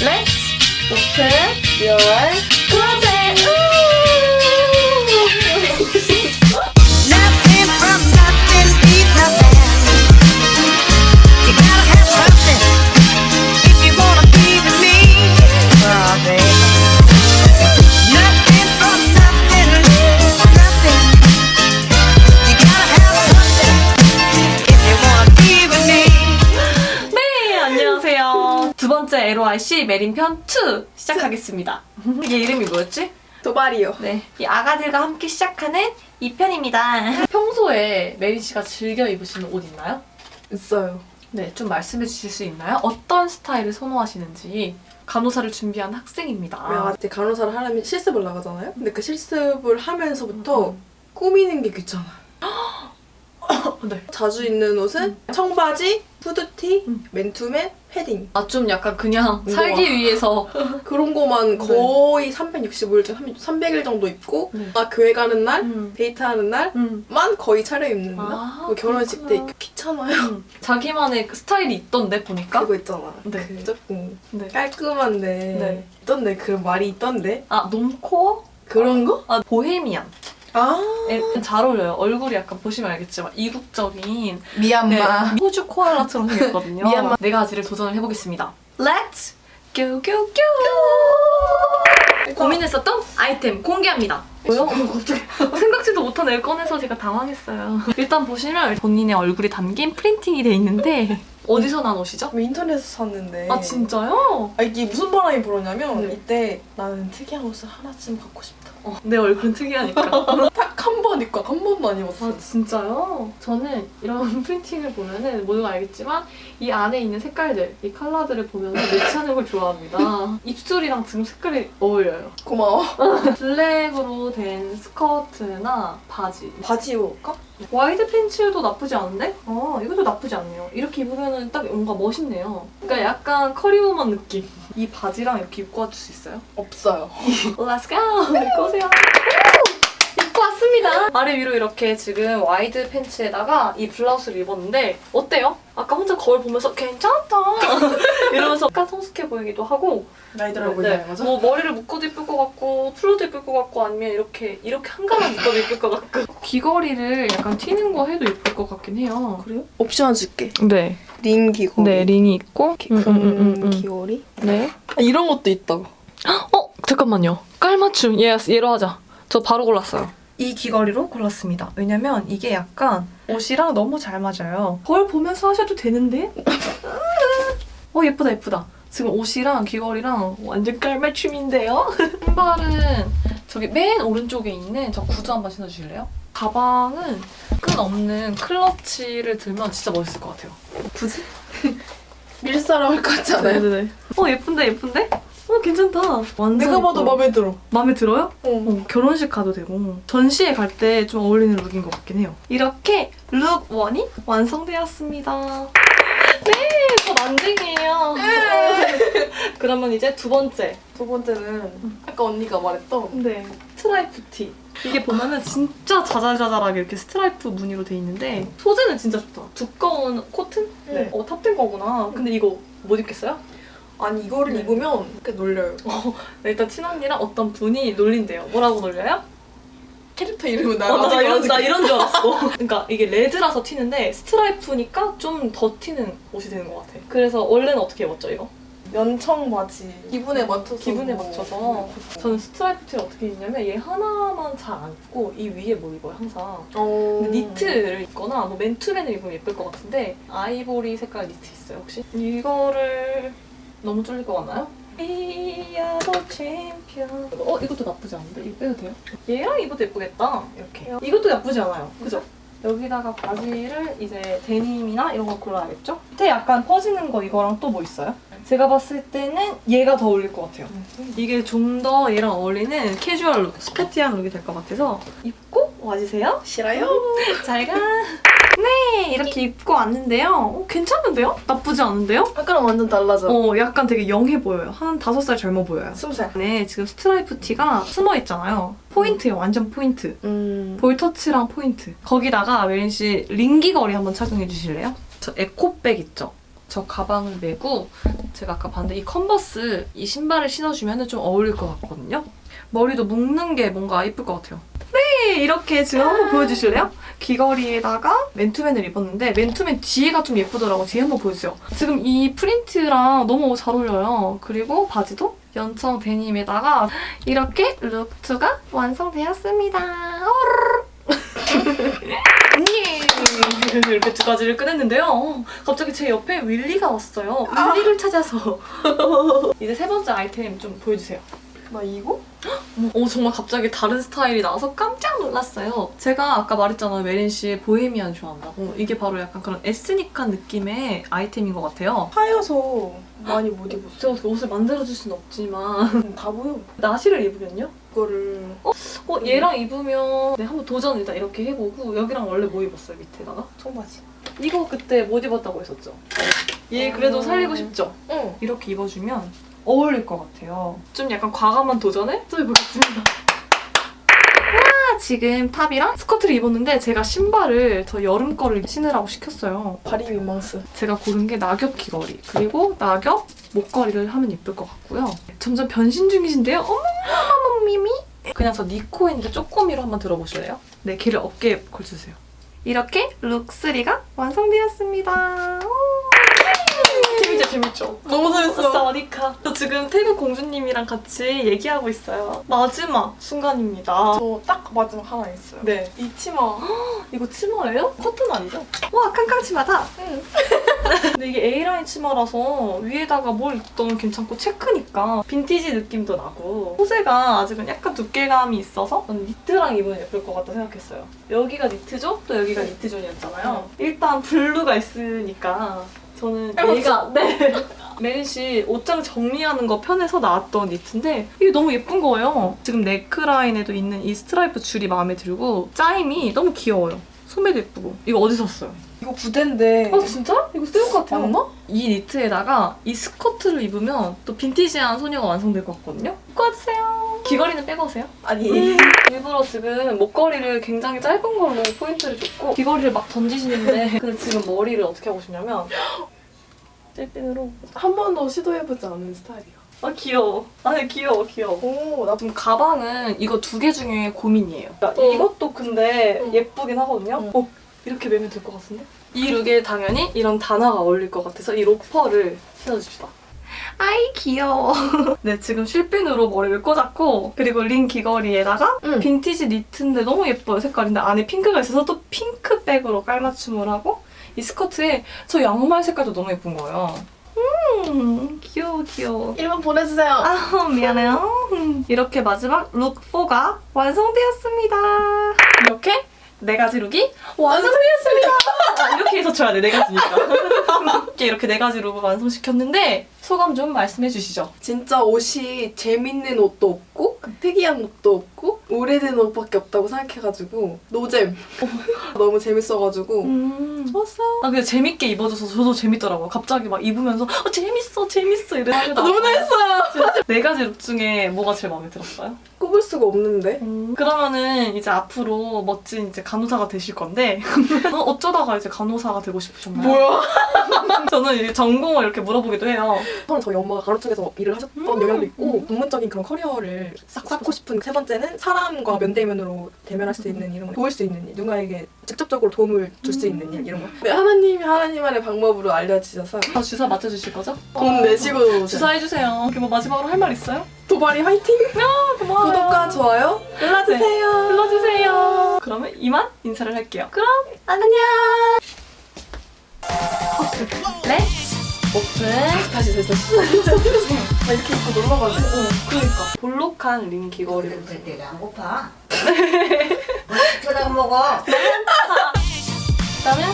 Let's open your closet. LOIC 메린편 2 시작하겠습니다. 이게 이름이 뭐였지? 도발이요. 네, 이 아가들과 함께 시작하는 이 편입니다. 평소에 메린 씨가 즐겨 입으시는 옷 있나요? 있어요. 네, 좀 말씀해 주실 수 있나요? 어떤 스타일을 선호하시는지 간호사를 준비한 학생입니다. 이제 간호사를 하려면 실습을 나가잖아요. 근데 그 실습을 하면서부터 음. 꾸미는 게 귀찮아. 네. 자주 입는 옷은 청바지, 후드티, 음. 맨투맨, 패딩 아, 좀 약간 그냥 우와. 살기 위해서 그런 거만 네. 거의 365일 중 300일 정도 입고 네. 나 교회 가는 날, 음. 데이트하는 날만 음. 거의 차려입는 날. 아, 뭐 결혼식 때 그렇구나. 귀찮아요. 음. 자기만의 그 스타일이 있던데 보니까 그거 있잖아. 네. 그 조금 네. 깔끔한데 네. 있던데 그런 말이 있던데 아 놈코어? 그런 거? 아 보헤미안 아. 에, 잘 어울려요. 얼굴이 약간 보시면 알겠지만 이국적인 네, 미얀마. 호주 코알라처럼 생겼거든요. 미얀마. 네 가지를 도전을 해보겠습니다. Let's go go go. 고민했었던 아이템 공개합니다? 어머 갑자기 생각지도 못한 애를 꺼내서 제가 당황했어요. 일단 보시면 본인의 얼굴이 담긴 프린팅이 돼 있는데 어디서 난 옷이죠? 뭐 인터넷에서 샀는데. 아 진짜요? 아, 이게 무슨 바람이 불었냐면 네. 이때 나는 특이한 옷을 하나쯤 갖고 싶다. 어, 내 얼굴은 특이하니까 딱 한 번 입고 한 번도 안 입었어. 아 진짜요? 저는 이런 프린팅을 보면은 모두가 알겠지만 이 안에 있는 색깔들, 이 컬러들을 보면서 매치하는 걸 좋아합니다. 입술이랑 지금 색깔이 어울려요. 고마워. 블랙으로 된 스커트나 바지. 바지 입어볼까? 와이드 팬츠도 나쁘지 않은데? 어, 이것도 나쁘지 않네요. 이렇게 입으면은 딱 뭔가 멋있네요. 그러니까 약간 커리우먼 느낌. 이 바지랑 이렇게 입고 와줄 수 있어요? 없어요. Let's go! 입고 오세요. 왔습니다. 아래 위로 이렇게 지금 와이드 팬츠에다가 이 블라우스를 입었는데 어때요? 아까 혼자 거울 보면서 괜찮다 이러면서 약간 성숙해 보이기도 하고 나이 들어 네, 보이나요, 맞아? 뭐 머리를 묶어도 예쁠 것 같고 풀어도 예쁠 것 같고 아니면 이렇게 이렇게 한가만 묶어도 예쁠 것 같고 귀걸이를 약간 튀는 거 해도 예쁠 것 같긴 해요. 그래요? 옵션 줄게. 네, 링 귀걸이. 네 링이 있고 금 귀걸이. 네. 아, 이런 것도 있다. 어 잠깐만요. 깔맞춤 얘 얘로 하자. 저 바로 골랐어요. 이 귀걸이로 골랐습니다. 왜냐면 이게 약간 옷이랑 너무 잘 맞아요. 거울 보면서 하셔도 되는데? 어 예쁘다 예쁘다. 지금 옷이랑 귀걸이랑 완전 깔맞춤인데요? 신발은 저기 맨 오른쪽에 있는 저 구두 한번 신어주실래요? 가방은 끈 없는 클러치를 들면 진짜 멋있을 것 같아요. 굳이? 밀사람 할 것 같지 않아요? 네네네. 어 예쁜데 예쁜데? 어 괜찮다. 완전 내가 봐도 예뻐요. 마음에 들어. 마음에 들어요? 어. 어, 결혼식 가도 되고 전시회 갈 때 좀 어울리는 룩인 것 같긴 해요. 이렇게 룩 원이 완성되었습니다. 네, 저 난쟁이에요. 그러면 이제 두 번째. 두 번째는 아까 언니가 말했던 네, 스트라이프 티. 이게 보면은 진짜 자잘자잘하게 이렇게 스트라이프 무늬로 돼 있는데 소재는 진짜 좋다. 두꺼운 코튼? 네. 네. 어, 탑된 거구나. 근데 이거 못 입겠어요? 아니 이거를 네. 입으면 이렇게 놀려요. 네, 일단 친언니랑 어떤 분이 놀린대요. 뭐라고 놀려요? 캐릭터 이름은 어, 나, 나, 이런, 나 이런 줄 알았어. 그러니까 이게 레드라서 튀는데 스트라이프니까 좀 더 튀는 옷이 되는 것 같아. 그래서 원래는 어떻게 입었죠, 이거? 연청 바지. 기분에 맞춰서. 기분에 뭐. 맞춰서. 저는 스트라이프 티를 어떻게 입냐면 얘 하나만 잘 안 입고 이 위에 뭐 입어요, 항상. 어. 니트를 입거나 뭐 맨투맨을 입으면 예쁠 것 같은데 아이보리 색깔 니트 있어요, 혹시? 이거를 너무 쫄릴 것 같나요? 이야도 챔피언 어 이것도 나쁘지 않은데 이거 빼도 돼요? 얘랑 입어도 예쁘겠다 이렇게 이것도 나쁘지 않아요 그죠? 여기다가 바지를 이제 데님이나 이런 거 골라야겠죠? 밑에 약간 퍼지는 거 이거랑 또 뭐 있어요? 제가 봤을 때는 얘가 더 어울릴 것 같아요 이게 좀 더 얘랑 어울리는 캐주얼 룩, 스포티한 룩이 될 것 같아서 입고 와주세요 싫어요? 잘 가. 네, 이렇게 입고 왔는데요. 어, 괜찮은데요? 나쁘지 않은데요? 아까랑 완전 달라져. 어, 약간 되게 영해 보여요. 한 다섯 살 젊어 보여요. 스무 살. 네, 지금 스트라이프 티가 숨어 있잖아요. 포인트예요, 완전 포인트. 음. 볼터치랑 포인트. 거기다가 메린 씨 링기 거리 한번 착용해 주실래요? 저 에코백 있죠? 저 가방을 메고 제가 아까 봤는데 이 컨버스 이 신발을 신어주면 좀 어울릴 것 같거든요. 머리도 묶는 게 뭔가 예쁠 것 같아요. 네, 이렇게 지금 한번 보여주실래요? 귀걸이에다가 맨투맨을 입었는데 맨투맨 뒤에가 좀 예쁘더라고. 뒤에 한번 보여주세요. 지금 이 프린트랑 너무 잘 어울려요. 그리고 바지도 연청 데님에다가 이렇게 룩투가 완성되었습니다. 예! 이렇게 두 가지를 꺼냈는데요. 어, 갑자기 제 옆에 윌리가 왔어요. 윌리를 찾아서. 이제 세 번째 아이템 좀 보여주세요. 나 이거? 어, 정말 갑자기 다른 스타일이 나와서 깜짝 놀랐어요. 제가 아까 말했잖아요. 메린 씨 보헤미안 좋아한다고. 이게 바로 약간 그런 에스닉한 느낌의 아이템인 것 같아요. 하여서 많이 못 입었어. 제가 옷을 만들어줄 수는 없지만 음, 다 보여. 나시를 입으면요? 이거를 어, 얘랑 입으면 네, 한번 도전 일단 이렇게 해보고 여기랑 원래 뭐 입었어요, 밑에다가? 청바지. 이거 그때 못 입었다고 했었죠? 얘 그래도 음. 살리고 싶죠? 응. 이렇게 입어주면 어울릴 것 같아요. 좀 약간 과감한 도전을 또 해보겠습니다. 와, 지금 탑이랑 스커트를 입었는데 제가 신발을 저 여름 거를 신으라고 시켰어요. 발이 민망스. 제가 고른 게 낙엽 귀걸이 그리고 낙엽 목걸이를 하면 예쁠 것 같고요. 점점 변신 중이신데요. 어머머머 미미. 그냥 저 니코인데 쪼꼬미로 한번 들어보실래요? 네, 걔를 어깨에 걸쳐주세요. 이렇게 룩 3가 완성되었습니다. 재밌죠? 너무 재밌어. 사와디카. 저 지금 태국 공주님이랑 같이 얘기하고 있어요. 마지막 순간입니다. 저 딱 마지막 하나 있어요. 네. 이 치마. 이거 치마예요? 커튼 아니죠? 와, 캉캉 치마다. 응. 근데 이게 A라인 치마라서 위에다가 뭘 입던 괜찮고 체크니까 빈티지 느낌도 나고 소재가 아직은 약간 두께감이 있어서 저는 니트랑 입으면 예쁠 것 같다 생각했어요. 여기가 니트죠? 또 여기가 니트존이었잖아요. 일단 블루가 있으니까 저는 얘가 네. 씨 옷장 정리하는 거 편해서 나왔던 니트인데 이게 너무 예쁜 거예요. 지금 네크라인에도 있는 이 스트라이프 줄이 마음에 들고 짜임이 너무 귀여워요. 소매도 예쁘고 이거 어디서 샀어요? 이거 부대인데. 아 진짜? 이거 새우 같아요. 맞나? 이 니트에다가 이 스커트를 입으면 또 빈티지한 소녀가 완성될 것 같거든요? 입고 와주세요. 귀걸이는 빼고 오세요. 아니. 일부러 지금 목걸이를 굉장히 짧은 걸로 포인트를 줬고 귀걸이를 막 던지시는데 근데 지금 머리를 어떻게 하고 싶냐면 찔핀으로 한 번도 시도해보지 않은 스타일이야. 아 귀여워. 아니 귀여워 귀여워. 오, 나 지금 가방은 이거 두 개 중에 고민이에요. 어. 이것도 근데 응. 예쁘긴 하거든요. 응. 어, 이렇게 매면 될 것 같은데? 이 룩에 당연히 이런 단화가 어울릴 것 같아서 이 로퍼를 신어줍시다. 아이 귀여워. 네 지금 실핀으로 머리를 꽂았고 그리고 링 귀걸이에다가 응. 빈티지 니트인데 너무 예뻐요 색깔인데 안에 핑크가 있어서 또 핑크백으로 깔맞춤을 하고 이 스커트에 저 양말 색깔도 너무 예쁜 거예요. 음 귀여워 귀여워. 1번 보내주세요. 아 미안해요. 이렇게 마지막 룩 4가 완성되었습니다. 이렇게 네 가지 룩이 완성되었습니다. 아, 이렇게 해서 줘야 돼, 네 가지니까. 이렇게 이렇게 네 가지 룩을 완성시켰는데 소감 좀 말씀해 주시죠. 진짜 옷이 재밌는 옷도 없고 특이한 옷도 없고 오래된 옷밖에 없다고 생각해가지고 노잼 너무 재밌어가지고 음. 좋았어요. 아 근데 재밌게 입어줘서 저도 재밌더라고요. 갑자기 막 입으면서 어 재밌어 재밌어 이래. 아, 너무 잘했어요. 네 가지 룩 중에 뭐가 제일 마음에 들었어요? 꼽을 수가 없는데 그러면은 이제 앞으로 멋진 이제 간호사가 되실 건데 어, 어쩌다가 이제 간호사가 되고 싶으셨나요? 뭐야? 저는 이제 전공을 이렇게 물어보기도 해요. 저는 저희 엄마가 간호 쪽에서 일을 하셨던 음. 영향도 있고 전문적인 그런 커리어를 싹 쌓고 싶은 세 번째는 사람과 면대면으로 대면할 수 있는 이런 거 도울 수 있는 일 누군가에게 직접적으로 도움을 줄 수 있는 일 이런 거 네, 하나님이 하나님만의 방법으로 알려주셔서 다 주사 맞춰주실 거죠? 돈 내시고 주사해주세요. 그리고 뭐 마지막으로 할 말 있어요? 도발이 화이팅! 고마워요. 구독과 좋아요 눌러주세요 눌러주세요. 그러면 이만 인사를 할게요. 그럼 안녕. 렛츠 오픈. 다시 됐어 틀렸어 틀렸어 나 이렇게 입고 놀러 가지 어, 그러니까 볼록한 링 귀걸이를. 그럴 때가 안 고파. 뭐 쳐다가 먹어. 그다음에